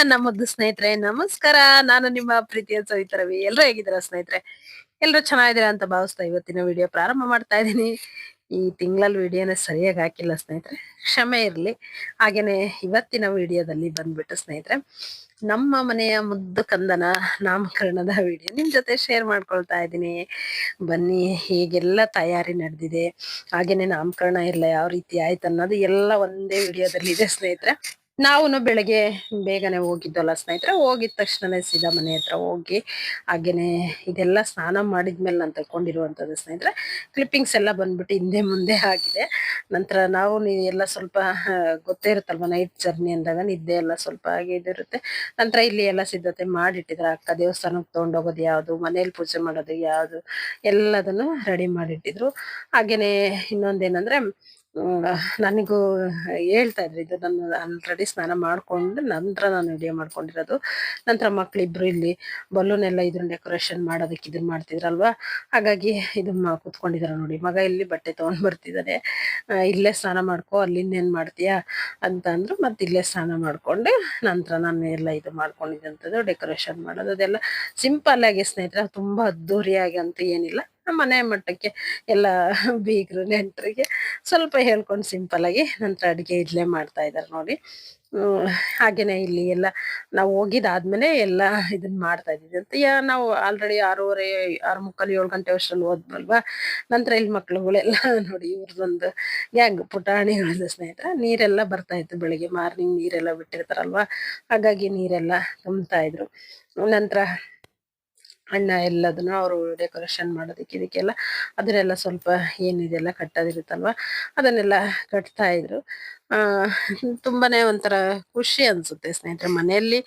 ನನ್ನ ಮುದ್ದು ಸ್ನೇಹಿತರೆ, ನಮಸ್ಕಾರ. ನಾನು ನಿಮ್ಮ ಪ್ರೀತಿಯ ಸವಿತ ರವಿ. ಎಲ್ಲರೂ ಹೇಗಿದ್ದೀರಾ ಸ್ನೇಹಿತರೆ? ಎಲ್ಲರೂ ಚೆನ್ನಾಗಿದ್ದೀರಾ ಅಂತ ಭಾವಿಸ್ತಾ ಇವತ್ತಿನ ವಿಡಿಯೋ ಪ್ರಾರಂಭ ಮಾಡ್ತಾ ಇದ್ದೀನಿ. ಈ ತಿಂಗಳಲ್ಲಿ ವಿಡಿಯೋನ ಸರಿಯಾಗಿ ಹಾಕಿಲ್ಲ ಸ್ನೇಹಿತರೆ. ಕ್ಷಮೆ ಇರಲಿ. ಹಾಗೇನೆ ಇವತ್ತಿನ ವಿಡಿಯೋದಲ್ಲಿ ಬಂದ್ಬಿಟ್ಟು ಸ್ನೇಹಿತರೆ, ನಮ್ಮ ಮನೆಯ ಮುದ್ದು ಕಂದನ ನಾಮಕರಣದ ವಿಡಿಯೋ ನಿಮ್ಮ ಜೊತೆ ಶೇರ್ ಮಾಡ್ಕೊಳ್ತಾ ಇದ್ದೀನಿ. ಬನ್ನಿ, ಹೀಗೆಲ್ಲ ತಯಾರಿ ನಡೆದಿದೆ, ಹಾಗೇನೆ ನಾಮಕರಣ ಎಲ್ಲ ಯಾವ ರೀತಿ ಆಯ್ತು ಅನ್ನೋದು ಎಲ್ಲ ಒಂದೇ ವಿಡಿಯೋದಲ್ಲಿ ಇದೆ ಸ್ನೇಹಿತರೆ. ನಾವು ಬೆಳಗ್ಗೆ ಬೇಗನೆ ಹೋಗಿದ್ದಲ್ಲ ಸ್ನೇಹಿತರೆ, ಹೋಗಿದ ತಕ್ಷಣನೇ ಸೀದಾ ಮನೆ ಹತ್ರ ಹೋಗಿ ಹಾಗೇನೆ ಇದೆಲ್ಲ ಸ್ನಾನ ಮಾಡಿದ್ಮೇಲೆ ನಾನು ತಕೊಂಡಿರುವಂತದ್ದು ಸ್ನೇಹಿತರೆ. ಕ್ಲಿಪ್ಪಿಂಗ್ಸ್ ಎಲ್ಲ ಬಂದ್ಬಿಟ್ಟು ಹಿಂದೆ ಮುಂದೆ ಆಗಿದೆ. ನಂತರ ನಾವು ಎಲ್ಲ ಸ್ವಲ್ಪ ಗೊತ್ತೇ ಇರುತ್ತಲ್ವ ನೈಟ್ ಜರ್ನಿ ಅಂದಾಗ ನಿದ್ದೆ ಎಲ್ಲ ಸ್ವಲ್ಪ ಹಾಗೆ ಇದಿರುತ್ತೆ. ನಂತರ ಇಲ್ಲಿ ಎಲ್ಲ ಸಿದ್ಧತೆ ಮಾಡಿಟ್ಟಿದ್ರು. ಅಕ್ಕ ದೇವಸ್ಥಾನಕ್ಕೆ ತೊಗೊಂಡೋಗೋದು ಯಾವುದು, ಮನೇಲಿ ಪೂಜೆ ಮಾಡೋದು ಯಾವುದು, ಎಲ್ಲದನ್ನು ರೆಡಿ ಮಾಡಿಟ್ಟಿದ್ರು. ಹಾಗೇನೆ ಇನ್ನೊಂದೇನಂದ್ರೆ ನನಗೂ ಹೇಳ್ತಾ ಇದ್ರು ಇದು ನಾನು ಆಲ್ರೆಡಿ ಸ್ನಾನ ಮಾಡಿಕೊಂಡು ನಂತರ ನಾನು ರೆಡಿ ಮಾಡ್ಕೊಂಡಿರೋದು. ನಂತರ ಮಕ್ಳಿಬ್ರು ಇಲ್ಲಿ ಬಲೂನ್ ಎಲ್ಲ ಡೆಕೋರೇಷನ್ ಮಾಡೋದಕ್ಕೆ ಇದನ್ನ ಮಾಡ್ತಿದ್ರಲ್ವಾ? ಹಾಗಾಗಿ ಇದನ್ನ ಕುತ್ಕೊಂಡಿದಾರೆ ನೋಡಿ. ಮಗ ಇಲ್ಲಿ ಬಟ್ಟೆ ತೊಗೊಂಡು ಬರ್ತಿದ್ದಾನೆ ಆ, ಇಲ್ಲೇ ಸ್ನಾನ ಮಾಡ್ಕೊ ಅಲ್ಲಿ ಇನ್ನೇನು ಮಾಡ್ತೀಯಾ ಅಂತ ಅಂದ್ರು ಮತ್ತೆ ಇಲ್ಲೇ ಸ್ನಾನ ಮಾಡಿಕೊಂಡು ನಂತರ ನಾನು ಎಲ್ಲ ಇದು ಮಾಡ್ಕೊಂಡಿದ್ದಂಥದ್ದು ಡೆಕೋರೇಷನ್ ಮಾಡೋದು ಅದೆಲ್ಲ. ಸಿಂಪಲ್ ಆಗಿ ಸ್ನೇಹಿತರೆ ತುಂಬಾ ಅದ್ದೂರಿಯಾಗಿ ಅಂತ ಏನಿಲ್ಲ. ಮನೆ ಮಟ್ಟಕ್ಕೆ ಎಲ್ಲ ಬೀಗರು, ನೆಂಟರಿಗೆ ಸ್ವಲ್ಪ ಹೇಳ್ಕೊಂಡು ಸಿಂಪಲ್ ಆಗಿ ನಂತರ ಅಡುಗೆ ಇಡ್ಲೇ ಮಾಡ್ತಾ ಇದ್ದಾರೆ ನೋಡಿ. ಹಾಗೇನೆ ಇಲ್ಲಿ ಎಲ್ಲ ನಾವು ಹೋಗಿದ್ದಾದ್ಮೇಲೆ ಎಲ್ಲ ಇದನ್ನ ಮಾಡ್ತಾ ಇದ್ದೀವಿ. ಅಂತ ಯಾ, ನಾವು ಆಲ್ರೆಡಿ ಆರೂವರೆ ಆರು ಮುಕ್ಕಾಲು ಏಳು ಗಂಟೆ ಅಷ್ಟರಲ್ಲಿ ಹೋದ್ವಲ್ವಾ? ನಂತರ ಇಲ್ಲಿ ಮಕ್ಳುಗಳೆಲ್ಲ ನೋಡಿ ಇವ್ರದ್ದೊಂದು ಗ್ಯಾಂಗ್ ಪುಟಾಣಿಗಳದ್ದು ಸ್ನೇಹಿತರ, ನೀರೆಲ್ಲ ಬರ್ತಾ ಇತ್ತು ಬೆಳಿಗ್ಗೆ. ಮಾರ್ನಿಂಗ್ ನೀರೆಲ್ಲ ಬಿಟ್ಟಿರ್ತಾರಲ್ವಾ? ಹಾಗಾಗಿ ನೀರೆಲ್ಲ ತುಂಬ್ತಾ ಇದ್ರು. ನಂತರ ಅಣ್ಣ ಎಲ್ಲದನ್ನು ಅವರು ಡೆಕೋರೇಷನ್ ಮಾಡೋದಕ್ಕೆ ಇದಕ್ಕೆಲ್ಲ ಅದನ್ನೆಲ್ಲ ಸ್ವಲ್ಪ ಏನಿದೆಲ್ಲ ಕಟ್ಟೋದಿರುತ್ತಲ್ವ? ಅದನ್ನೆಲ್ಲ ಕಟ್ತಾ ಇದ್ರು. ತುಂಬಾನೇ ಒಂಥರ ಖುಷಿ ಅನ್ಸುತ್ತೆ ಸ್ನೇಹಿತರೆ. ಮನೆಯಲ್ಲಿ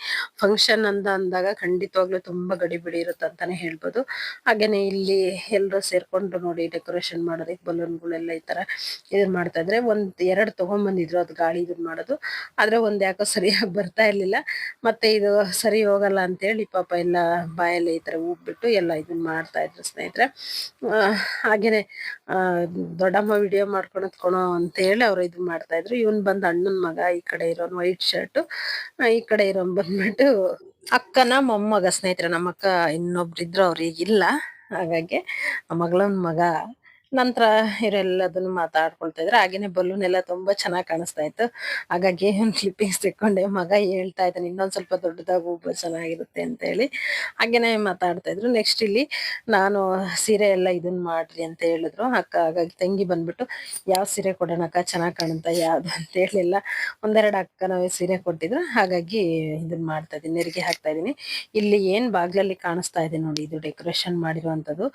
ಫಂಕ್ಷನ್ ಅಂತ ಅಂದಾಗ ಖಂಡಿತವಾಗ್ಲೂ ತುಂಬಾ ಗಡಿಬಿಡಿ ಇರುತ್ತೆ ಅಂತಾನೆ ಹೇಳ್ಬೋದು. ಹಾಗೇನೆ ಇಲ್ಲಿ ಎಲ್ಲರೂ ಸೇರ್ಕೊಂಡು ನೋಡಿ ಡೆಕೋರೇಷನ್ ಮಾಡೋದಕ್ಕೆ ಬಲೂನ್ಗಳೆಲ್ಲ ಈ ತರ ಇದನ್ ಮಾಡ್ತಾ ಇದ್ರೆ ಒಂದ್ ಎರಡು ತಗೊಂಡ್ಬಂದಿದ್ರು ಅದು ಗಾಳಿ ಇದನ್ ಮಾಡೋದು. ಆದ್ರೆ ಒಂದ್ ಯಾಕೋ ಸರಿಯಾಗಿ ಬರ್ತಾ ಇರ್ಲಿಲ್ಲ. ಮತ್ತೆ ಇದು ಸರಿ ಹೋಗಲ್ಲ ಅಂತೇಳಿ ಪಾಪ ಎಲ್ಲ ಬಾಯಲ್ಲಿ ಈ ತರ ಉಬ್ಬಿಟ್ಟು ಎಲ್ಲ ಇದನ್ನ ಮಾಡ್ತಾ ಇದ್ರು ಸ್ನೇಹಿತರೆ. ಹಾಗೇನೆ ದೊಡ್ಡಮ್ಮ ವಿಡಿಯೋ ಮಾಡ್ಕೊಂಡು ಕೊಣೋ ಅಂತ ಹೇಳಿ ಅವ್ರು ಇದು ಮಾಡ್ತಾ ಇದ್ರು. ಇವನ್ ಬಂದ್ ಅಣ್ಣನ್ ಮಗ ಈ ಕಡೆ ಇರೋನ್ ವೈಟ್ ಶರ್ಟ್ ಈ ಕಡೆ ಇರೋನ್ ಬಂದ್ಬಿಟ್ಟು ಅಕ್ಕನ ಮೊಮ್ಮಗ ಸ್ನೇಹಿತರೆ ನಮ್ಮ ಅಕ್ಕ ಇನ್ನೊಬ್ರಿದ್ರು ಅವ್ರು ಈಗಿಲ್ಲ ಹಾಗಾಗಿ ಮಗಳನ್ ಮಗ ನಂತರ ಇವರೆಲ್ಲದನ್ನು ಮಾತಾಡ್ಕೊಳ್ತಾ ಇದ್ರು. ಹಾಗೇನೆ ಬಲೂನ್ ಎಲ್ಲ ತುಂಬಾ ಚೆನ್ನಾಗಿ ಕಾಣಿಸ್ತಾ ಇತ್ತು. ಹಾಗಾಗಿ ಒಂದು ಕ್ಲಿಪ್ಪಿಂಗ್ಸ್ ತೆಕ್ಕೊಂಡೆ. ಮಗ ಹೇಳ್ತಾ ಇದ್ದಾನೆ, ಇನ್ನೊಂದು ಸ್ವಲ್ಪ ದೊಡ್ಡದಾಗಿ ಹೂಬ ಚೆನ್ನಾಗಿರುತ್ತೆ ಅಂತ ಹೇಳಿ. ಹಾಗೇನೆ ಮಾತಾಡ್ತಾ ಇದ್ರು. ನೆಕ್ಸ್ಟ್ ಇಲ್ಲಿ ನಾನು ಸೀರೆ ಎಲ್ಲ ಇದನ್ನ ಮಾಡ್ರಿ ಅಂತ ಹೇಳಿದ್ರು. ಅಕ್ಕ, ಹಾಗಾಗಿ ತಂಗಿ ಬಂದ್ಬಿಟ್ಟು, ಯಾವ ಸೀರೆ ಕೊಡೋಣ ಅಕ್ಕ ಚೆನ್ನಾಗಿ ಕಾಣುತ್ತಾ? ಯಾವ್ದು? ಅಂತ ಹೇಳಿ ಎಲ್ಲ ಒಂದೆರಡು ಅಕ್ಕ ನಾವೇ ಸೀರೆ ಕೊಟ್ಟಿದ್ರು. ಹಾಗಾಗಿ ಇದನ್ನ ಮಾಡ್ತಾ ಇದ್ದೀನಿ. ನೆರಿಗೆ ಹಾಕ್ತಾ ಇದ್ದೀನಿ. ಇಲ್ಲಿ ಏನ್ ಬಾಗ್ಲಲ್ಲಿ ಕಾಣಿಸ್ತಾ ಇದೆ ನೋಡಿ, ಇದು ಡೆಕೋರೇಷನ್ ಮಾಡಿರುವಂತದ್ದು.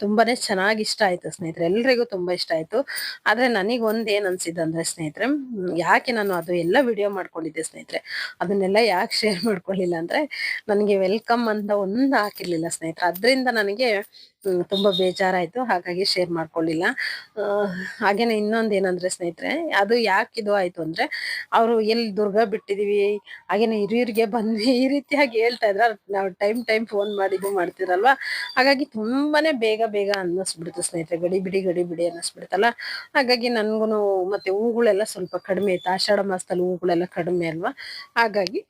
ತುಂಬಾನೇ ಚೆನ್ನಾಗಿ ಇಷ್ಟ ಆಯ್ತು ಸ್ನೇಹಿತರೆ. ಎಲ್ರಿಗೂ ತುಂಬಾ ಇಷ್ಟ ಆಯ್ತು. ಆದ್ರೆ ನನಗ್ ಒಂದ್ ಏನ್ ಅನ್ಸಿದ್ದು ಅಂದ್ರೆ ಸ್ನೇಹಿತರೆ, ಯಾಕೆ ನಾನು ಅದು ಎಲ್ಲ ವಿಡಿಯೋ ಮಾಡ್ಕೊಂಡಿದ್ದೆ ಸ್ನೇಹಿತರೆ, ಅದನ್ನೆಲ್ಲ ಯಾಕೆ ಶೇರ್ ಮಾಡ್ಕೊಳ್ಳಿಲ್ಲ ಅಂದ್ರೆ, ನನಗೆ ವೆಲ್ಕಮ್ ಅಂತ ಒಂದು ಹಾಕಿರ್ಲಿಲ್ಲ ಸ್ನೇಹಿತರೆ. ಅದರಿಂದ ನನಗೆ ತುಂಬಾ ಬೇಜಾರಾಯ್ತು, ಹಾಗಾಗಿ ಶೇರ್ ಮಾಡ್ಕೊಳ್ಳಿಲ್ಲ. ಹಾಗೇನೆ ಇನ್ನೊಂದ್ ಏನಂದ್ರೆ ಸ್ನೇಹಿತರೆ, ಅದು ಯಾಕೆ ಇದು ಆಯ್ತು ಅಂದ್ರೆ, ಅವರು ಎಲ್ಲಿ ದುರ್ಗ ಬಿಟ್ಟಿದೀವಿ, ಹಾಗೇನೆ ಹಿರಿಯರಿಗೆ ಬಂದ್ವಿ, ಈ ರೀತಿಯಾಗಿ ಹೇಳ್ತಾ ಇದ್ರ. ನಾವು ಟೈಮ್ ಟೈಮ್ ಫೋನ್ ಮಾಡಿ ಇದು ಮಾಡ್ತಿರಲ್ವಾ? ಹಾಗಾಗಿ ತುಂಬಾನೇ ಬೇಗ ಬೇಗ ಅನ್ನಿಸ್ಬಿಡ್ತು ಸ್ನೇಹಿತರೆ, ಗಡಿ ಬಿಡಿ ಗಡಿ ಬಿಡಿ ಅನ್ನಿಸ್ಬಿಡ್ತಲ್ಲ. ಹಾಗಾಗಿ ನನ್ಗೂನು ಮತ್ತೆ ಹೂಗಳೆಲ್ಲ ಸ್ವಲ್ಪ ಕಡಿಮೆ ಇತ್ತು ಆಷಾಢ ಮಾಸದಲ್ಲಿ ಹೂಗಳೆಲ್ಲ ಕಡಿಮೆ ಅಲ್ವಾ? ಹಾಗಾಗಿ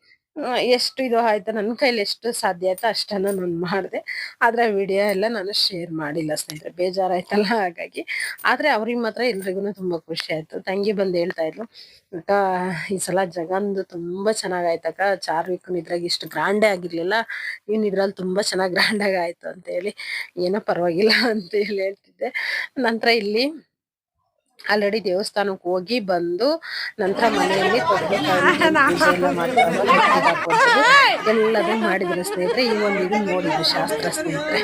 ಎಷ್ಟು ಇದು ಆಯ್ತು ನನ್ನ ಕೈಲಿ ಎಷ್ಟು ಸಾಧ್ಯ ಆಯ್ತು ಅಷ್ಟನ್ನ ನಾನು ಮಾಡಿದೆ. ಆದ್ರೆ ವಿಡಿಯೋ ಎಲ್ಲ ನಾನು ಶೇರ್ ಮಾಡಿಲ್ಲ ಸ್ನೇಹಿತರೆ, ಬೇಜಾರಾಯ್ತಲ್ಲ ಹಾಗಾಗಿ. ಆದ್ರೆ ಅವ್ರಿಗೆ ಮಾತ್ರ ಎಲ್ರಿಗೂ ತುಂಬಾ ಖುಷಿ ಆಯ್ತು. ತಂಗಿ ಬಂದು ಹೇಳ್ತಾ ಇದ್ಲು, ಅಕ್ಕ, ಈ ಸಲ ಜಗಂದು ತುಂಬಾ ಚೆನ್ನಾಗಾಯ್ತಕ್ಕ ಚಾರ್ವಿಕ್ ಇದ್ರಾಗ ಇಷ್ಟು ಗ್ರ್ಯಾಂಡೇ ಆಗಿರ್ಲಿಲ್ಲ. ಇವ್ನು ಇದ್ರಲ್ಲಿ ತುಂಬಾ ಚೆನ್ನಾಗಿ ಗ್ರ್ಯಾಂಡ್ ಆಯಿತು ಆಯ್ತು ಅಂತ ಹೇಳಿ, ಏನೋ ಪರವಾಗಿಲ್ಲ ಅಂತ ಹೇಳಿ ಹೇಳ್ತಿದ್ದೆ. ನಂತರ ಇಲ್ಲಿ ಆಲ್ರೆಡಿ ದೇವಸ್ಥಾನಕ್ಕೆ ಹೋಗಿ ಬಂದು ನಂತರ ಮನೆಯಲ್ಲಿ. ಎಲ್ಲದನ್ನು ಮಾಡಿದ್ರು ಸ್ನೇಹಿತರೆ ಈ ಒಂದು ಇದು ನೋಡಿದ್ರು ಶಾಸ್ತ್ರ ಸ್ನೇಹಿತರೆ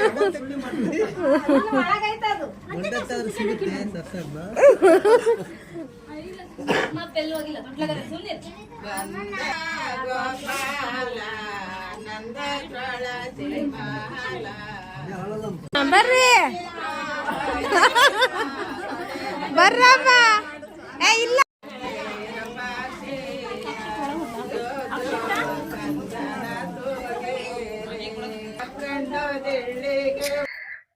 ಬರ್ರಿ ಬರ್ರಮ್ಮ ಏ ಇಲ್ಲ.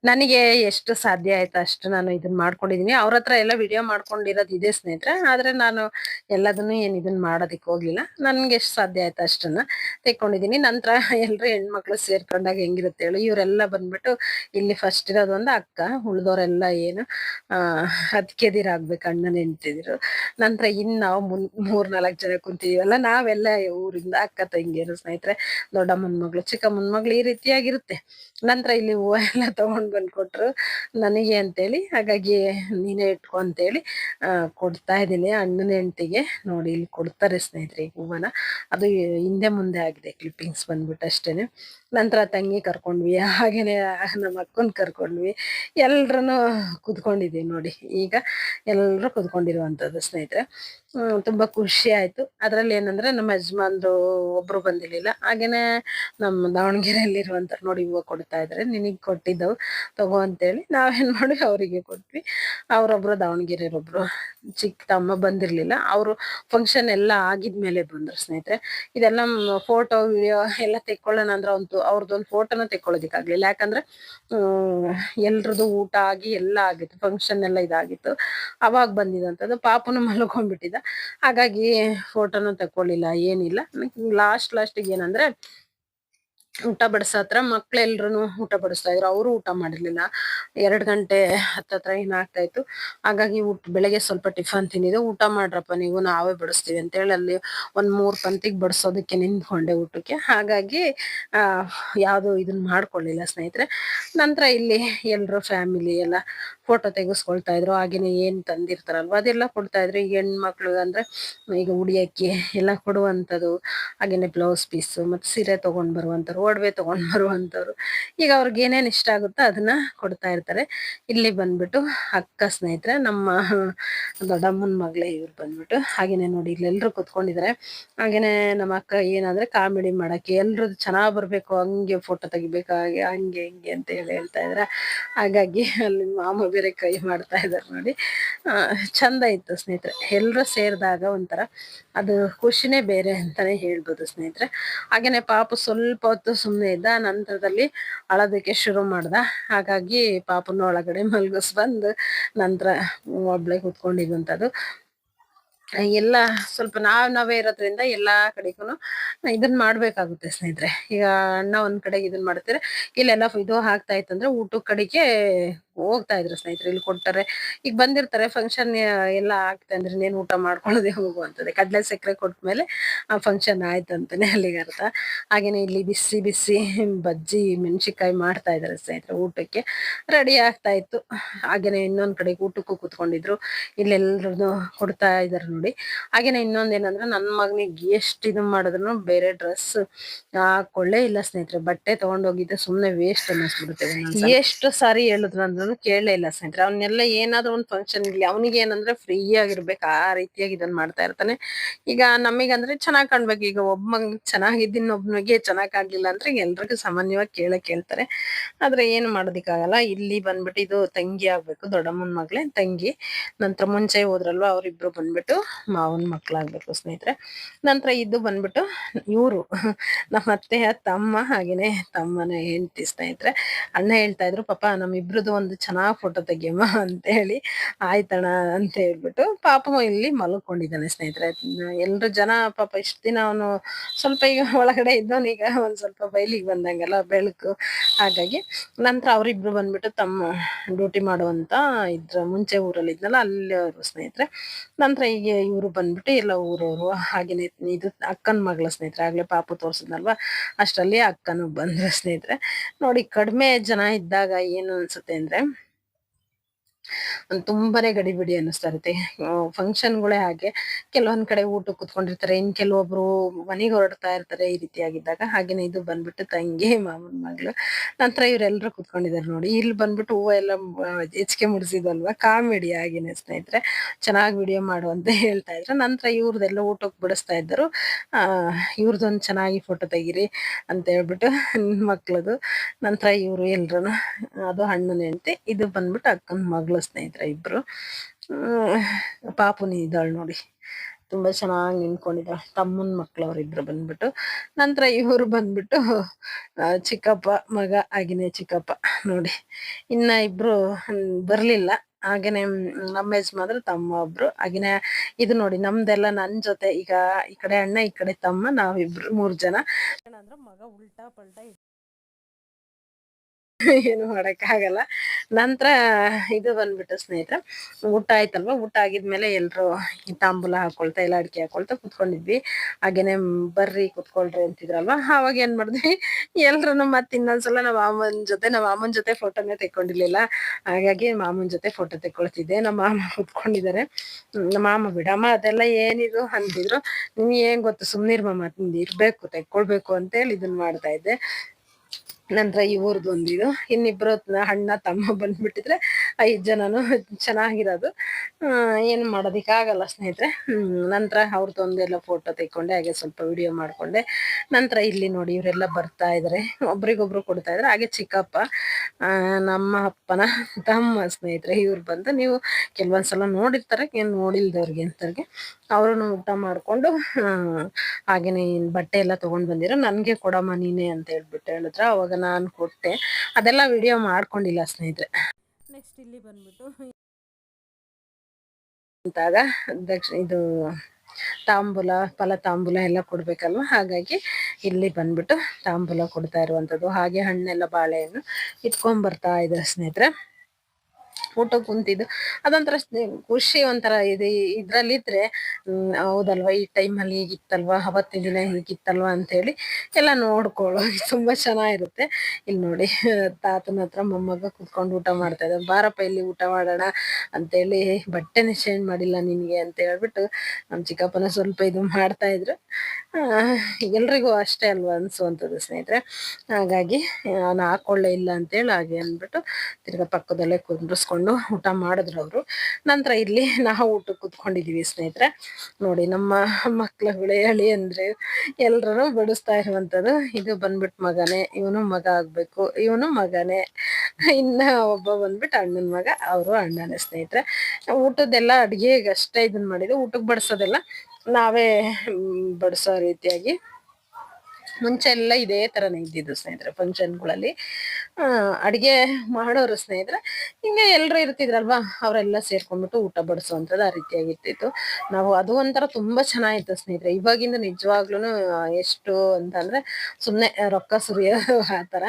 ನನಗೆ ಎಷ್ಟು ಸಾಧ್ಯ ಆಯ್ತು ಅಷ್ಟು ನಾನು ಇದನ್ನ ಮಾಡ್ಕೊಂಡಿದೀನಿ. ಅವ್ರ ಹತ್ರ ಎಲ್ಲ ವಿಡಿಯೋ ಮಾಡ್ಕೊಂಡಿರೋದು ಇದೆ ಸ್ನೇಹಿತರೆ, ಆದ್ರೆ ನಾನು ಎಲ್ಲದನ್ನು ಏನ್ ಇದನ್ನ ಮಾಡೋದಕ್ಕೆ ಹೋಗ್ಲಿಲ್ಲ. ನನ್ಗೆ ಎಷ್ಟು ಸಾಧ್ಯ ಆಯ್ತು ಅಷ್ಟನ್ನ ತೆಕ್ಕೊಂಡಿದೀನಿ. ನಂತರ ಎಲ್ರು ಹೆಣ್ಮಕ್ಳು ಸೇರ್ಕೊಂಡಾಗ ಹೆಂಗಿರುತ್ತೆ ಹೇಳು, ಇವರೆಲ್ಲ ಬಂದ್ಬಿಟ್ಟು ಇಲ್ಲಿ ಫಸ್ಟ್ ಇರೋದು ಒಂದು ಅಕ್ಕ, ಉಳ್ದೋರೆಲ್ಲ ಏನು ಹತ್ಕೆದಿರಾಗ್ಬೇಕು ಅಣ್ಣನ ಹೆಂಡ್ತಿದಿರು. ನಂತರ ಇನ್ ನಾವು ಮುನ್ ಮೂರ್ ನಾಲ್ಕು ಜನ ಕುಂತಿದೀವಲ್ಲ, ನಾವೆಲ್ಲ ಊರಿಂದ ಅಕ್ಕ ತಂಗಿಯರು ಸ್ನೇಹಿತರೆ, ದೊಡ್ಡ ಮನ್ಮಗಳು, ಚಿಕ್ಕ ಮನ್ಮಗಳು ಈ ರೀತಿಯಾಗಿರುತ್ತೆ. ನಂತರ ಇಲ್ಲಿ ಹೂವು ಎಲ್ಲ ತಗೊಂಡ್ ಬಂದ್ ಕೊಟ್ರು ನನಗೆ ಅಂತೇಳಿ, ಹಾಗಾಗಿ ನೀನೇ ಇಟ್ಕೊ ಅಂತೇಳಿ ಕೊಡ್ತಾ ಇದ್ದೀನಿ ಅಣ್ಣನ ಹೆಂಡತಿಗೆ. ನೋಡಿ ಇಲ್ಲಿ ಕೊಡ್ತಾರೆ ಸ್ನೇಹಿತರೆ ಹೂವನ. ಅದು ಹಿಂದೆ ಮುಂದೆ ಆಗಿದೆ ಕ್ಲಿಪ್ಪಿಂಗ್ಸ್ ಬಂದ್ಬಿಟ್ಟು ಅಷ್ಟೇನೆ. ನಂತರ ತಂಗಿ ಕರ್ಕೊಂಡ್ವಿ, ಹಾಗೇನೆ ನಮ್ಮ ಅಕ್ಕನ್ ಕರ್ಕೊಂಡ್ವಿ. ಎಲ್ರೂ ಕುತ್ಕೊಂಡಿದೀವಿ ನೋಡಿ, ಈಗ ಎಲ್ಲರೂ ಕುದ್ಕೊಂಡಿರುವಂಥದ್ದು ಸ್ನೇಹಿತರೆ. ತುಂಬ ತುಂಬಾ ಖುಷಿ ಆಯ್ತು. ಅದರಲ್ಲಿ ಏನಂದ್ರೆ ನಮ್ಮ ಯಜಮಾನ್ರು ಒಬ್ರು ಬಂದಿರಲಿಲ್ಲ. ಹಾಗೇನೆ ನಮ್ಮ ದಾವಣಗೆರೆಯಲ್ಲಿರುವಂಥ ನೋಡಿ ಹೂವು ಕೊಡ್ತಾ ಇದ್ದಾರೆ, ನಿನಗೆ ಕೊಟ್ಟಿದ್ದವು. ತಗೋ ಅಂತೇಳಿ ನಾವೇನ್ ಮಾಡಿ ಅವರಿಗೆ ಕೊಟ್ವಿ. ಅವ್ರೊಬ್ರು ದಾವಣಗೆರೆಯವ್ರೊಬ್ರು ಚಿಕ್ಕ ತಮ್ಮ ಬಂದಿರಲಿಲ್ಲ. ಅವರು ಫಂಕ್ಷನ್ ಎಲ್ಲ ಆಗಿದ್ಮೇಲೆ ಬಂದ್ರು ಸ್ನೇಹಿತರೆ. ಇದೆಲ್ಲ ಫೋಟೋ ವಿಡಿಯೋ ಎಲ್ಲ ತೆಕ್ಕೊಳ್ಳೋಣ ಅಂದ್ರೆ ಒಂದು ಅವ್ರದ್ದೊಂದು ಫೋಟೋನ ತೆಕ್ಕೊಳ್ಳೋದಿಕ್ಕಾಗ್ಲಿಲ್ಲ ಯಾಕಂದ್ರೆ ಎಲ್ರದ್ದು ಊಟ ಆಗಿ ಎಲ್ಲ ಆಗಿತ್ತು ಫಂಕ್ಷನ್ ಎಲ್ಲ ಇದಾಗಿತ್ತು. ಅವಾಗ ಬಂದಿದಂತದ್ದು ಪಾಪನು ಮಲ್ಕೊಂಡ್ಬಿಟ್ಟಿದ್ದ. ಹಾಗಾಗಿ ಫೋಟೋನು ತಕ್ಕೊಳ್ಳಿಲ್ಲ, ಏನಿಲ್ಲ. ಲಾಸ್ಟ್ ಲಾಸ್ಟಿಗೆ ಏನಂದ್ರೆ ಊಟ ಬಡಿಸೋ ಹತ್ರ ಮಕ್ಳೆಲ್ರು ಊಟ ಬಡಿಸ್ತಾ ಇದ್ರು. ಅವರು ಊಟ ಮಾಡಿರ್ಲಿಲ್ಲ. ಎರಡು ಗಂಟೆ ಹತ್ತತ್ರ ಏನಾಗ್ತಾ ಇತ್ತು ಹಾಗಾಗಿ ಊಟ, ಬೆಳಗ್ಗೆ ಸ್ವಲ್ಪ ಟಿಫನ್ ತಿಂದಿದ್ದು. ಊಟ ಮಾಡ್ರಪ್ಪ ನೀವು, ನಾವೇ ಬಡಿಸ್ತೀವಿ ಅಂತ ಹೇಳಿ ಅಲ್ಲಿ ಒಂದ್ ಮೂರ್ ಪಂತಿಗೆ ಬಡಿಸೋದಕ್ಕೆ ನಿಂತ್ಕೊಂಡೆ ಊಟಕ್ಕೆ. ಹಾಗಾಗಿ ಯಾವ್ದು ಇದನ್ನ ಮಾಡ್ಕೊಳ್ಳಿಲ್ಲ ಸ್ನೇಹಿತರೆ. ನಂತರ ಇಲ್ಲಿ ಎಲ್ರು ಫ್ಯಾಮಿಲಿ ಎಲ್ಲ ಫೋಟೋ ತೆಗೆಸ್ಕೊಳ್ತಾ ಇದ್ರು, ಹಾಗೇನೆ ಏನ್ ತಂದಿರ್ತಾರಲ್ವ, ಅದೆಲ್ಲ ಕೊಡ್ತಾ ಇದ್ರು. ಹೆಣ್ಮಕ್ಳು ಅಂದ್ರೆ ಈಗ ಉಡಿಯಕ್ಕೆ ಎಲ್ಲ ಕೊಡುವಂಥದ್ದು, ಹಾಗೇನೆ ಬ್ಲೌಸ್ ಪೀಸ್ ಮತ್ತೆ ಸೀರೆ ತಗೊಂಡ್ ಬರುವಂತವ್ರು ಒಡವೆ ತಗೊಂಡ್ ಬರುವಂತವ್ರು ಈಗ ಅವ್ರಿಗೆ ಏನೇನ್ ಇಷ್ಟ ಆಗುತ್ತೋ ಅದನ್ನ ಕೊಡ್ತಾ ಇರ್ತಾರೆ. ಇಲ್ಲಿ ಬಂದ್ಬಿಟ್ಟು ಅಕ್ಕ ಸ್ನೇಹಿತರೆ, ನಮ್ಮ ದೊಡ್ಡಮ್ಮನ ಮಗಳೇ ಇವ್ರು ಬಂದ್ಬಿಟ್ಟು, ಹಾಗೇನೆ ನೋಡಿ ಇಲ್ಲೆಲ್ರು ಕುತ್ಕೊಂಡಿದ್ದಾರೆ. ಹಾಗೇನೆ ನಮ್ಮ ಅಕ್ಕ ಏನಂದ್ರೆ ಕಾಮಿಡಿ ಮಾಡಕ್ಕೆ ಎಲ್ರು ಚೆನ್ನಾಗ್ ಬರ್ಬೇಕು, ಹಂಗೆ ಫೋಟೋ ತೆಗಿಬೇಕು ಹಾಗೆ ಹಂಗೆ ಹಿಂಗೆ ಅಂತ ಹೇಳಿ ಹೇಳ್ತಾ ಇದ್ರ ಹಾಗಾಗಿ ಅಲ್ಲಿ ಮಾಮ ಬೇರೆ ಕೈ ಮಾಡ್ತಾ ಇದ್ದಾರೆ ನೋಡಿ. ಚಂದ ಇತ್ತು ಸ್ನೇಹಿತರೆ. ಎಲ್ಲರೂ ಸೇರಿದಾಗ ಒಂಥರ ಅದು ಖುಷಿನೇ ಬೇರೆ ಅಂತಾನೆ ಹೇಳ್ಬೋದು ಸ್ನೇಹಿತರೆ. ಹಾಗೇನೆ ಪಾಪು ಸ್ವಲ್ಪ ಹೊತ್ತು ಸುಮ್ಮನೆ ಇದ್ದ, ನಂತರದಲ್ಲಿ ಅಳೋದಕ್ಕೆ ಶುರು ಮಾಡ್ದ. ಹಾಗಾಗಿ ಪಾಪನ ಒಳಗಡೆ ಮಲ್ಗಿಸ್ ಬಂದು ನಂತರ ಒಬ್ಳೆ ಕುತ್ಕೊಂಡಿದ್ದಂಥದ್ದು ಎಲ್ಲ ಸ್ವಲ್ಪ ನಾವ್, ನಾವೇ ಇರೋದ್ರಿಂದ ಎಲ್ಲಾ ಕಡೆಗೂ ಇದನ್ ಮಾಡ್ಬೇಕಾಗುತ್ತೆ ಸ್ನೇಹಿತರೆ. ಈಗ ಅಣ್ಣ ಒಂದ್ ಕಡೆಗೆ ಇದನ್ ಮಾಡ್ತಾರೆ. ಇಲ್ಲೆಲ್ಲ ಇದು ಆಗ್ತಾ ಇತ್ತಂದ್ರೆ ಊಟದ ಕಡೆಗೆ ಹೋಗ್ತಾ ಇದ್ರು ಸ್ನೇಹಿತರೆ ಇಲ್ಲಿ ಕೊಡ್ತಾರೆ. ಈಗ ಬಂದಿರ್ತಾರೆ ಫಂಕ್ಷನ್ ಎಲ್ಲ ಆಗ್ತಾ ಅಂದ್ರೆ ಇನ್ನೇನು ಊಟ ಮಾಡ್ಕೊಳ್ಳೋದೇ ಹೋಗುವಂಥದ್ದೇ ಕಡಲೆ ಸಕ್ಕರೆ ಕೊಟ್ಮೇಲೆ ಆ ಫಂಕ್ಷನ್ ಆಯ್ತು ಅಂತಾನೆ ಅಲ್ಲಿಗೆ ಅರ್ಥ. ಹಾಗೇನೆ ಇಲ್ಲಿ ಬಿಸಿ ಬಿಸಿ ಬಜ್ಜಿ ಮೆಣಸಿನ್ಕಾಯಿ ಮಾಡ್ತಾ ಇದಾರೆ ಸ್ನೇಹಿತರೆ ಊಟಕ್ಕೆ. ರೆಡಿ ಆಗ್ತಾ ಇತ್ತು. ಹಾಗೇನೆ ಇನ್ನೊಂದ್ ಕಡೆ ಊಟಕ್ಕೂ ಕೂತ್ಕೊಂಡಿದ್ರು. ಇಲ್ಲೆಲ್ಲರೂ ಕೊಡ್ತಾ ಇದಾರೆ ನೋಡಿ. ಹಾಗೇನೆ ಇನ್ನೊಂದ್ ಏನಂದ್ರೆ ನನ್ ಮಗನಿಗೆ ಎಷ್ಟು ಇದು ಮಾಡಿದ್ರು ಬೇರೆ ಡ್ರೆಸ್ ಹಾಕೊಳ್ಳೇ ಇಲ್ಲ ಸ್ನೇಹಿತರೆ. ಬಟ್ಟೆ ತಗೊಂಡೋಗಿದ್ದೆ ಸುಮ್ನೆ ವೇಸ್ಟ್ ಅನ್ನಿಸ್ಬಿಡುತ್ತೆ. ಎಷ್ಟು ಸಾರಿ ಹೇಳಿದ್ರು ಅಂದ್ರೂ ಕೇಳಲೇ ಇಲ್ಲ ಸ್ನೇಹಿತರೆ. ಅವನ್ನೆಲ್ಲ ಏನಾದ್ರೂ ಒಂದು ಫಂಕ್ಷನ್ ಇರ್ಲಿ ಅವನಿಗೆ ಏನಂದ್ರೆ ಫ್ರೀ ಆಗಿರ್ಬೇಕು, ಆ ರೀತಿಯಾಗಿ ಇದನ್ನ ಮಾಡ್ತಾ ಇರ್ತಾನೆ. ಈಗ ನಮಗಂದ್ರೆ ಚೆನ್ನಾಗ್ ಕಾಣ್ಬೇಕು. ಈಗ ಒಬ್ಬ ಚೆನ್ನಾಗಿದ್ದೀನ್ ಒಬ್ಬನಿಗೆ ಚೆನ್ನಾಗಿ ಕಾಣ್ಲಿಲ್ಲ ಅಂದ್ರೆ ಎಲ್ರಿಗೂ ಸಾಮಾನ್ಯವಾಗಿ ಕೇಳ ಕೇಳ್ತಾರೆ. ಆದ್ರೆ ಏನು ಮಾಡೋದಿಕ್ಕಾಗಲ್ಲ. ಇಲ್ಲಿ ಬಂದ್ಬಿಟ್ಟು ಇದು ತಂಗಿ ಆಗ್ಬೇಕು, ದೊಡ್ಡಮ್ಮನ ಮಗಳೇ, ತಂಗಿ. ನಂತರ ಮುಂಚೆ ಹೋದ್ರಲ್ವ ಅವರಿಬ್ರು ಬಂದ್ಬಿಟ್ಟು ಮಾವನ್ ಮಕ್ಳಾಗ್ಬೇಕು ಸ್ನೇಹಿತರೆ. ನಂತರ ಇದು ಬಂದ್ಬಿಟ್ಟು ಇವ್ರು, ನಮ್ಮ ಅತ್ತೆಯ ತಮ್ಮ ಹಾಗೇನೆ ತಮ್ಮನ ಹೆಂಡತಿ ಸ್ನೇಹಿತರೆ. ಅಣ್ಣ ಹೇಳ್ತಾ ಇದ್ರು, ಪಾಪ ನಮ್ಮಿಬ್ರದ್ದು ಒಂದು ಚೆನ್ನಾಗ್ ಫೋಟೋ ತೆಗಿಯಮ್ಮ ಅಂತ ಹೇಳಿ ಆಯ್ತಣ್ಣ ಅಂತ ಹೇಳ್ಬಿಟ್ಟು ಪಾಪ ಇಲ್ಲಿ ಮಲ್ಕೊಂಡಿದ್ದಾನೆ ಸ್ನೇಹಿತರೆ. ಎಲ್ರು ಜನ ಪಾಪ ಇಷ್ಟು ದಿನ ಅವನು ಸ್ವಲ್ಪ ಈಗ ಒಳಗಡೆ ಇದ್ದವನು, ಈಗ ಒಂದ್ ಸ್ವಲ್ಪ ಬಯಲಿಗೆ ಬಂದಂಗೆಲ್ಲ ಬೆಳಕು. ಹಾಗಾಗಿ ನಂತರ ಅವರಿಬ್ರು ಬಂದ್ಬಿಟ್ಟು ತಮ್ಮ ಡ್ಯೂಟಿ ಮಾಡುವಂತ ಇದ್ರ ಮುಂಚೆ ಊರಲ್ಲಿ ಇದ್ನಲ್ಲ, ಅಲ್ಲಿ ಅವರು ಸ್ನೇಹಿತರೆ. ನಂತರ ಈಗ ಇವರು ಬಂದ್ಬಿಟ್ಟು ಎಲ್ಲ ಊರವರು, ಹಾಗೇನೆ ಇದು ಅಕ್ಕನ ಮಗಳ ಸ್ನೇಹಿತರೆ, ಆಗ್ಲೇ ಪಾಪು ತೋರ್ಸಿದ್ನಲ್ವಾ? ಅಷ್ಟರಲ್ಲಿ ಅಕ್ಕನು ಬಂದ್ರು ಸ್ನೇಹಿತರೆ. ನೋಡಿ ಕಡಿಮೆ ಜನ ಇದ್ದಾಗ ಏನು ಅನ್ಸುತ್ತೆ ಅಂದ್ರೆ ತುಂಬಾನೇ ಗಡಿಬಿಡಿ ಅನ್ನಿಸ್ತಾ ಇರುತ್ತೆ. ಫಂಕ್ಷನ್ಗಳೇ ಹಾಗೆ ಕೆಲವೊಂದ್ ಕಡೆ ಊಟಕ್ಕೆ ಕುತ್ಕೊಂಡಿರ್ತಾರೆ, ಇನ್ ಕೆಲವೊಬ್ರು ಮನೆಗೆ ಹೊರಡ್ತಾ ಇರ್ತಾರೆ ಈ ರೀತಿಯಾಗಿದ್ದಾಗ. ಹಾಗೇನೆ ಇದು ಬಂದ್ಬಿಟ್ಟು ತಂಗಿ ಮಾಮನ್ ಮಗಳು, ನಂತರ ಇವರೆಲ್ಲರೂ ಕುತ್ಕೊಂಡಿದ್ದಾರೆ ನೋಡಿ. ಇಲ್ಲಿ ಬಂದ್ಬಿಟ್ಟು ಹೂವು ಎಲ್ಲ ಹೆಚ್ಚಿಗೆ ಮುಡಿಸಿದಲ್ವಾ ಕಾಮಿಡಿ ಆಗಿನೇ ಸ್ನೇಹಿತರೆ ಚೆನ್ನಾಗಿ ವಿಡಿಯೋ ಮಾಡು ಅಂತ ಹೇಳ್ತಾ ಇದ್ರು, ನಂತರ ಇವ್ರದೆಲ್ಲ ಊಟಕ್ಕೆ ಬಿಡಿಸ್ತಾ ಇದ್ದರು. ಇವ್ರದ್ದೊಂದು ಇವ್ರದೊಂದು ಚೆನ್ನಾಗಿ ಫೋಟೋ ತೆಗೀರಿ ಅಂತ ಹೇಳ್ಬಿಟ್ಟು ಮಕ್ಳದು. ನಂತರ ಇವರು ಎಲ್ರು ಅದು ಹಣ್ಣು ಹೆಂಡತಿ, ಇದು ಬಂದ್ಬಿಟ್ಟು ಅಕ್ಕನ ಮಗಳು ಸ್ನೇಹಿತರೆ. ಇಬ್ರು. ಪಾಪುನಿ ಇದ್ದಾಳೆ ನೋಡಿ. ತುಂಬಾ ಚೆನ್ನಾಗಿ ನಿಂತ್ಕೊಂಡಿದ್ದಾಳೆ. ತಮ್ಮನ ಅವ್ರಿಬ್ರು ಬಂದ್ಬಿಟ್ಟು. ನಂತರ ಇವರು ಬಂದ್ಬಿಟ್ಟು ಚಿಕ್ಕಪ್ಪ ಮಗ ಆಗಿನೇ ಚಿಕ್ಕಪ್ಪ ನೋಡಿ. ಇನ್ನ ಇಬ್ರು ಬರಲಿಲ್ಲ. ಹಾಗೇನೆ ನಮ್ಮ ಯಜಮಾನ್ರು, ತಮ್ಮ ಒಬ್ರು. ಹಾಗೇನೆ, ಇದು ನೋಡಿ, ನಮ್ದೆಲ್ಲ ನನ್ ಜೊತೆ. ಈಗ ಈ ಕಡೆ ಅಣ್ಣ, ಈ ಕಡೆ ತಮ್ಮ, ನಾವಿಬ್ರು ಮೂರ್ ಜನ. ಅಂದ್ರೆ ಮಗ ಉಲ್ಟಾ ಪಲ್ಟಾ ಏನು ಮಾಡಕ್ ಆಗಲ್ಲ. ನಂತರ ಇದು ಬಂದ್ಬಿಟ್ಟು ಸ್ನೇಹಿತರೆ, ಊಟ ಆಯ್ತಲ್ವಾ? ಊಟ ಆಗಿದ್ಮೇಲೆ ಎಲ್ರು ಈ ತಾಂಬೂಲ ಹಾಕೊಳ್ತಾ ಇಲ್ಲ ಅಡಿಕೆ ಹಾಕೊಳ್ತಾ ಕುತ್ಕೊಂಡಿದ್ವಿ. ಹಾಗೇನೆ ಬರ್ರಿ ಕುತ್ಕೊಳ್ರಿ ಅಂತಿದ್ರಲ್ವಾ? ಅವಾಗ ಏನ್ ಮಾಡಿದ್ವಿ ಎಲ್ರು ಮತ್ತೆ ಇನ್ನೊಂದ್ಸಲ ನಮ್ಮ ಮಾಮನ್ ಜೊತೆ ನಮ್ಮ ಮಾಮನ್ ಜೊತೆ ಫೋಟೋನೇ ತೆಕ್ಕೊಂಡಿರ್ಲಿಲ್ಲ. ಹಾಗಾಗಿ ಮಾಮನ್ ಜೊತೆ ಫೋಟೋ ತೆಕ್ಕೊಳ್ತಿದ್ದೆ. ನಮ್ಮ ಮಾಮ ಕುತ್ಕೊಂಡಿದ್ದಾರೆ. ನಮ್ಮ ಮಾಮ, ಬಿಡಮ್ಮ, ಅದೆಲ್ಲ ಏನಿದು? ಅಂತಿದ್ರು. ನಿನ್ ಏನ್ ಗೊತ್ತು ಸುಮ್ನಿರ್ ಮಾಮ ಇರ್ಬೇಕು, ತೆಕ್ಕೊಳ್ಬೇಕು ಅಂತ ಇದನ್ನ ಇದನ್ ಮಾಡ್ತಾ ಇದ್ದೆ. ನಂತರ ಇವ್ರದ್ದು ಒಂದಿದು. ಇನ್ನಿಬ್ರು ಅಣ್ಣ ತಮ್ಮ ಬಂದ್ಬಿಟ್ಟಿದ್ರೆ ಐದ್ ಜನನು ಚೆನ್ನಾಗಿರೋದು. ಏನು ಮಾಡೋದಕ್ಕಾಗಲ್ಲ ಸ್ನೇಹಿತರೆ. ನಂತರ ಅವ್ರ ತೊಂದೆಲ್ಲ ಫೋಟೋ ತೆಕ್ಕೊಂಡೆ, ಹಾಗೆ ಸ್ವಲ್ಪ ವಿಡಿಯೋ ಮಾಡಿಕೊಂಡೆ. ನಂತರ ಇಲ್ಲಿ ನೋಡಿ ಇವರೆಲ್ಲ ಬರ್ತಾ ಇದ್ದಾರೆ ಒಬ್ರಿಗೊಬ್ರು ಕೊಡ್ತಾ ಇದ್ದಾರೆ ಹಾಗೆ ಚಿಕ್ಕಪ್ಪ ನಮ್ಮ ಅಪ್ಪನ ತಮ್ಮ ಸ್ನೇಹಿತರೆ, ಇವ್ರು ಬಂದು ನೀವು ಕೆಲವೊಂದ್ಸಲ ನೋಡಿರ್ತಾರೆ. ಏನು ನೋಡಿಲ್ದವ್ರಿಗೆ ಅಂತವ್ರಿಗೆ. ಅವ್ರನ್ನು ಊಟ ಮಾಡಿಕೊಂಡು ಹಾಗೇನೆ ಬಟ್ಟೆ ಎಲ್ಲ ತೊಗೊಂಡು ಬಂದಿರೋ, ನನಗೆ ಕೊಡಮ್ಮ ನೀನೆ ಅಂತ ಹೇಳ್ಬಿಟ್ಟು ಹೇಳಿದ್ರೆ. ಅವಾಗ ನಾನು ಕೊಟ್ಟೆ. ಅದೆಲ್ಲ ವಿಡಿಯೋ ಮಾಡ್ಕೊಂಡಿಲ್ಲ ಸ್ನೇಹಿತರೆ. ಇಲ್ಲಿ ಬಂದ್ಬಿಟ್ಟು. ಅಂತಾಗ ದಕ್ಷಿಣ ಇದು ತಾಂಬೂಲ ಫಲ ತಾಂಬೂಲ ಎಲ್ಲ ಕೊಡ್ಬೇಕಲ್ವ? ಹಾಗಾಗಿ ಇಲ್ಲಿ ಬಂದ್ಬಿಟ್ಟು ತಾಂಬೂಲ ಕೊಡ್ತಾ ಇರುವಂತದ್ದು. ಹಾಗೆ ಹಣ್ಣೆಲ್ಲ ಬಾಳೆಹಣ್ಣು ಇಟ್ಕೊಂಡ್ ಬರ್ತಾ ಇದ್ದಾರೆ ಸ್ನೇಹಿತರೆ. ಊಟ ಕುಂತಿದ್ದು. ಅದೊಂಥರ ಖುಷಿ ಒಂಥರ ಇದು. ಇದ್ರಲ್ಲಿದ್ರೆ ಇದ್ರೆ ಹೌದಲ್ವಾ? ಈ ಟೈಮಲ್ಲಿ ಹೀಗಿತ್ತಲ್ವಾ? ಅವತ್ತಿನ ದಿನ ಹೀಗಿತ್ತಲ್ವಾ ಅಂತೇಳಿ ಎಲ್ಲ ನೋಡ್ಕೊಳ್ಳೋ ತುಂಬ ಚೆನ್ನಾಗಿರುತ್ತೆ. ಇಲ್ಲಿ ನೋಡಿ, ತಾತನ ಹತ್ರ ಮೊಮ್ಮಗ ಕುತ್ಕೊಂಡು ಊಟ ಮಾಡ್ತಾ ಇದ್ದಾರೆ. ಬಾರಪ್ಪ, ಇಲ್ಲಿ ಊಟ ಮಾಡೋಣ ಅಂತೇಳಿ ಬಟ್ಟೆನೇ ಚೇಂಜ್ ಮಾಡಿಲ್ಲ ನಿನಗೆ ಅಂತ ಹೇಳ್ಬಿಟ್ಟು ನಮ್ಮ ಚಿಕ್ಕಪ್ಪನ ಸ್ವಲ್ಪ ಇದು ಮಾಡ್ತಾ ಇದ್ರು. ಎಲ್ರಿಗೂ ಅಷ್ಟೇ ಅಲ್ವಾ ಅನಿಸುವಂಥದ್ದು ಸ್ನೇಹಿತರೆ. ಹಾಗಾಗಿ, ನಾನು ಹಾಕೊಳ್ಳೇ ಇಲ್ಲ ಅಂತೇಳಿ ಹಾಗೆ ಅಂದ್ಬಿಟ್ಟು ತಿರ್ಗಾ ಪಕ್ಕದಲ್ಲೇ ಕುಂದ್ರಿಸ್ಕೊಂಡು ಊಟ ಮಾಡಿದ್ರು ಅವರು. ನಂತರ ಇಲ್ಲಿ ನಾವು ಊಟಕ್ಕೆ ಕೂತ್ಕೊಂಡಿದ್ದೀವಿ ಸ್ನೇಹಿತರೆ. ನೋಡಿ ನಮ್ಮ ಮಕ್ಕಳು ಹೇಳಿ ಅಂದರೆ ಎಲ್ಲರೂ ಬಡಿಸ್ತಾ ಇರುವಂಥದ್ದು ಇದು ಬಂದ್ಬಿಟ್ಟು ಮಗನೇ, ಇವನು ಮಗ ಆಗಬೇಕು, ಇವನು ಮಗನೇ. ಇನ್ನು ಒಬ್ಬ ಬಂದ್ಬಿಟ್ಟು ಅಣ್ಣನ ಮಗ, ಅವರು ಅಣ್ಣನೇ ಸ್ನೇಹಿತರೆ. ಊಟದ್ದೆಲ್ಲ ಅಡುಗೆಗೆ ಅಷ್ಟೇ ಇದನ್ನ ಮಾಡಿದ್ದು, ಊಟಕ್ಕೆ ಬಡಿಸೋದೆಲ್ಲ ನಾವೇ ಬಡಿಸೋ ರೀತಿಯಾಗಿ ಮುಂಚೆ ಎಲ್ಲ ಇದೇ ತರನೇ ಇದ್ದಿದ್ದು ಸ್ನೇಹಿತರೆ ಫಂಕ್ಷನ್ಗಳಲ್ಲಿ ಅಡುಗೆ ಮಾಡೋರು ಸ್ನೇಹಿತರೆ, ಹಿಂಗೆ ಎಲ್ಲರೂ ಇರ್ತಿದ್ರಲ್ವಾ, ಅವರೆಲ್ಲ ಸೇರ್ಕೊಂಡ್ಬಿಟ್ಟು ಊಟ ಬಡಿಸುವಂಥದ್ದು ಆ ರೀತಿಯಾಗಿರ್ತಿತ್ತು ನಾವು ಅದು ಒಂಥರ ತುಂಬಾ ಚೆನ್ನಾಗಿತ್ತು ಸ್ನೇಹಿತರೆ. ಇವಾಗಿಂದ ನಿಜವಾಗ್ಲೂ ಎಷ್ಟು ಅಂತಂದ್ರೆ ಸುಮ್ಮನೆ ರೊಕ್ಕ ಸುರಿಯೋದು ಆ ಥರ.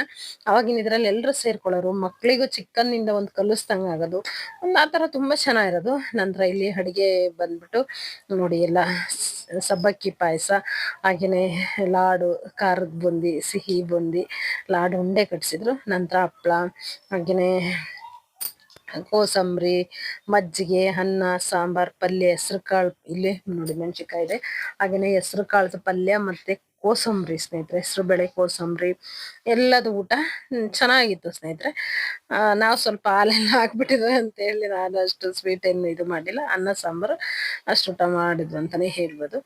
ಅವಾಗಿನ ಇದ್ರಲ್ಲಿ ಎಲ್ಲರೂ ಸೇರ್ಕೊಳ್ಳೋರು ಮಕ್ಕಳಿಗೂ ಚಿಕ್ಕನ್ನಿಂದ ಒಂದು ಕಲಿಸ್ದಂಗ ಆಗೋದು, ಒಂದು ಆ ಥರ ತುಂಬಾ ಚೆನ್ನಾಗಿರೋದು. ನಂತರ ಇಲ್ಲಿ ಅಡುಗೆ ಬಂದ್ಬಿಟ್ಟು ನೋಡಿ ಎಲ್ಲ ಸಬ್ಬಕ್ಕಿ ಪಾಯಸ, ಹಾಗೆಯೇ ಲಾಡು ಖಾರದ ಬೂಂದಿ, ಸಿಹಿ ಬೂಂದಿ, ಲಾಡು ಉಂಡೆ ಕಟ್ಟಿಸಿದ್ರು ನಂತರ ಹಪ್ಪಳ ಹಾಗೇನೆ ಕೋಸಂಬರಿ, ಮಜ್ಜಿಗೆ, ಅನ್ನ, ಸಾಂಬಾರ್, ಪಲ್ಯ ಹೆಸ್ರು ಕಾಳು ಇಲ್ಲಿ ನೋಡಿ ಮೆಣಸಿನ್ಕಾಯಿ ಇದೆ. ಹಾಗೆಯೇ ಹೆಸ್ರು ಕಾಳದ ಪಲ್ಯ ಮತ್ತೆ ಕೋಸಂಬರಿ ಸ್ನೇಹಿತರೆ, ಹೆಸರು ಬೇಳೆ ಕೋಸಂಬರಿ, ಎಲ್ಲದು ಊಟ ಚೆನ್ನಾಗಿತ್ತು ಸ್ನೇಹಿತರೆ. ನಾವು ಸ್ವಲ್ಪ ಹಾಲೆಲ್ಲ ಹಾಕ್ಬಿಟ್ಟಿದ್ವಿ ಅಂತ ಹೇಳಿ ನಾನು ಅಷ್ಟು ಸ್ವೀಟ್ ಏನು ಇದು ಮಾಡಿಲ್ಲ. ಅನ್ನ, ಸಾಂಬಾರು ಅಷ್ಟು ಊಟ ಮಾಡಿದ್ವಿ ಅಂತಾನೆ ಹೇಳ್ಬೋದು.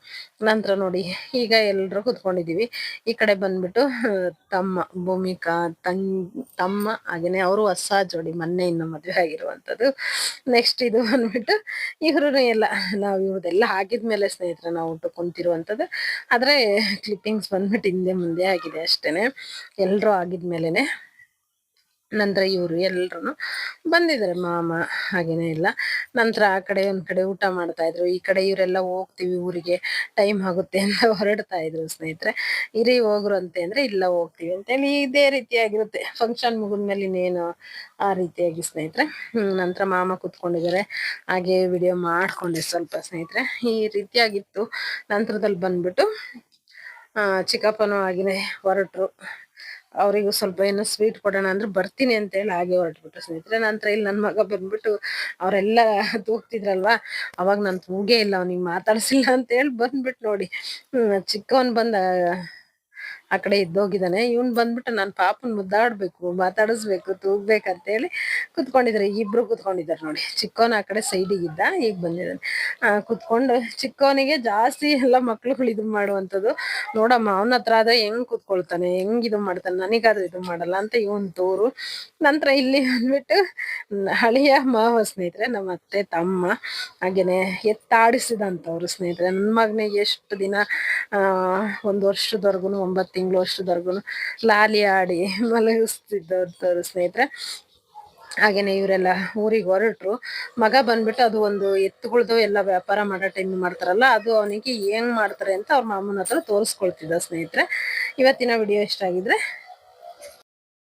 ನಂತರ ನೋಡಿ ಈಗ ಎಲ್ಲರೂ ಕುತ್ಕೊಂಡಿದ್ದೀವಿ ಈ ಕಡೆ ಬಂದ್ಬಿಟ್ಟು, ತಮ್ಮ, ಭೂಮಿಕಾ ತಂಗ್ ತಮ್ಮ ಹಾಗೇನೆ ಅವರು ಹೊಸ ಜೋಡಿ ಮೊನ್ನೆ ಇನ್ನು ಮದುವೆ ಆಗಿರುವಂಥದ್ದು. ನೆಕ್ಸ್ಟ್ ಇದು ಬಂದ್ಬಿಟ್ಟು ಇವ್ರೂ ಎಲ್ಲ, ನಾವು ಇವ್ರದೆಲ್ಲ ಹಾಕಿದ್ಮೇಲೆ ಸ್ನೇಹಿತರೆ ನಾವು ಊಟ ಆದರೆ ಆದ್ರೆ ಕ್ಲಿಪ್ಪಿಂಗ್ಸ್ ಬಂದ್ಬಿಟ್ಟು ಹಿಂದೆ ಮುಂದೆ ಆಗಿದೆ ಅಷ್ಟೇನೆ. ಎಲ್ಲರೂ ಆಗಿದ್ಮೇಲೆ ನಂತರ ಇವರು ಎಲ್ಲರೂ ಬಂದಿದ್ದಾರೆ ಮಾಮ ಹಾಗೇನೆ ಇಲ್ಲ. ನಂತರ ಆ ಕಡೆ ಒಂದು ಕಡೆ ಊಟ ಮಾಡ್ತಾ ಇದ್ರು. ಈ ಕಡೆ ಇವರೆಲ್ಲ ಹೋಗ್ತೀವಿ ಊರಿಗೆ, ಟೈಮ್ ಆಗುತ್ತೆ ಅಂತ ಹೊರಡ್ತಾ ಇದ್ರು ಸ್ನೇಹಿತರೆ. ಇರಿ ಹೋಗ್ರು ಅಂತೆ ಅಂದ್ರೆ, ಇಲ್ಲ ಹೋಗ್ತೀವಿ ಅಂತೇಳಿ ಇದೇ ರೀತಿಯಾಗಿರುತ್ತೆ. ಫಂಕ್ಷನ್ ಮುಗಿದ್ಮೇಲೆ ಇನ್ನೇನು ಆ ರೀತಿಯಾಗಿ ಸ್ನೇಹಿತರೆ. ನಂತರ ಮಾಮ ಕುತ್ಕೊಂಡಿದ್ದಾರೆ. ಹಾಗೆ ವಿಡಿಯೋ ಮಾಡ್ಕೊಂಡೆ ಸ್ವಲ್ಪ ಸ್ನೇಹಿತರೆ. ಈ ರೀತಿಯಾಗಿತ್ತು. ನಂತರದಲ್ಲಿ ಬಂದ್ಬಿಟ್ಟು ಚಿಕ್ಕಪ್ಪನೂ ಆಗಿನೇ ಹೊರಟರು. ಅವರಿಗೂ ಸ್ವಲ್ಪ ಏನೋ ಸ್ವೀಟ್ ಕೊಡೋಣ ಅಂದ್ರೆ ಬರ್ತೀನಿ ಅಂತ ಹೇಳಿ ಹಾಗೆ ಹೊರಟ್ಬಿಟ್ಟು ಸ್ನೇಹಿತರೆ, ನಂತರ ಇಲ್ಲಿ ನನ್ನ ಮಗ ಬಂದ್ಬಿಟ್ಟು ಅವರೆಲ್ಲ ತೂಗ್ತಿದ್ರಲ್ವಾ? ಅವಾಗ ನಾನು ತೂಗೇ ಇಲ್ಲ, ಅವ್ನಿಗೆ ಮಾತಾಡಿಸಿಲ್ಲ ಅಂತ ಹೇಳಿ ಬಂದ್ಬಿಟ್ಟು ನೋಡಿ. ಚಿಕ್ಕವನ್ ಬಂದ ಆ ಕಡೆ ಇದ್ದೋಗಿದ್ದಾನೆ ಇವ್ನು ಬಂದ್ಬಿಟ್ಟು ನಾನು ಪಾಪನ ಮುದ್ದಾಡಬೇಕು, ಮಾತಾಡಿಸ್ಬೇಕು, ತೂಗ್ಬೇಕಂತೇಳಿ ಕುತ್ಕೊಂಡಿದ್ದಾರೆ. ಇಬ್ರು ಕುತ್ಕೊಂಡಿದ್ದಾರೆ ನೋಡಿ. ಚಿಕ್ಕವನ ಆ ಕಡೆ ಸೈಡಿಗಿದ್ದ ಈಗ ಬಂದಿದ್ದಾನೆ. ಕುತ್ಕೊಂಡು ಚಿಕ್ಕವನಿಗೆ ಜಾಸ್ತಿ ಎಲ್ಲ ಮಕ್ಳುಗಳು ಇದು ಮಾಡುವಂಥದ್ದು. ನೋಡಮ್ಮ, ಅವನ ಹತ್ರ ಆದ್ರೆ ಹೆಂಗ್ ಕುತ್ಕೊಳ್ತಾನೆ? ಹೆಂಗ್ ಇದು ಮಾಡ್ತಾನೆ? ನನಗಾದ್ರೂ ಇದು ಮಾಡಲ್ಲ ಅಂತ ಇವನ್ ತೋರು. ನಂತರ ಇಲ್ಲಿ ಬಂದ್ಬಿಟ್ಟು ಹಳೆಯ ಮಾವ ಸ್ನೇಹಿತರೆ, ನಮ್ಮ ಅತ್ತೆ, ತಮ್ಮ, ಹಾಗೇನೆ ಎತ್ತಾಡಿಸಿದಂಥವ್ರು ಸ್ನೇಹಿತರೆ. ನನ್ನ ಮಗನಿಗೆ ಎಷ್ಟು ದಿನ ಒಂದು ವರ್ಷದವರೆಗೂ ಒಂಬತ್ತು ತಿಂಗಳು ಅಷ್ಟದವರೆಗೂ ಲಾಲಿ ಆಡಿ ಮಲಗಿಸ್ತಿದ್ದವ್ರ ಸ್ನೇಹಿತರೆ. ಹಾಗೇನೆ ಇವರೆಲ್ಲ ಊರಿಗೆ ಹೊರಟ್ರು. ಮಗ ಬಂದ್ಬಿಟ್ಟು ಅದು ಒಂದು ಎತ್ತುಗಳ್ದು ಎಲ್ಲ ವ್ಯಾಪಾರ ಮಾಡೋ ಟೈಮ್ ಮಾಡ್ತಾರಲ್ಲ, ಅದು ಅವನಿಗೆ ಹೆಂಗ್ ಮಾಡ್ತಾರೆ ಅಂತ ಅವ್ರ ಮಾಮನ ಹತ್ರ ತೋರಿಸ್ಕೊಳ್ತಿದ್ದ ಸ್ನೇಹಿತರೆ. ಇವತ್ತಿನ ವಿಡಿಯೋ ಇಷ್ಟ ಆಗಿದ್ರೆ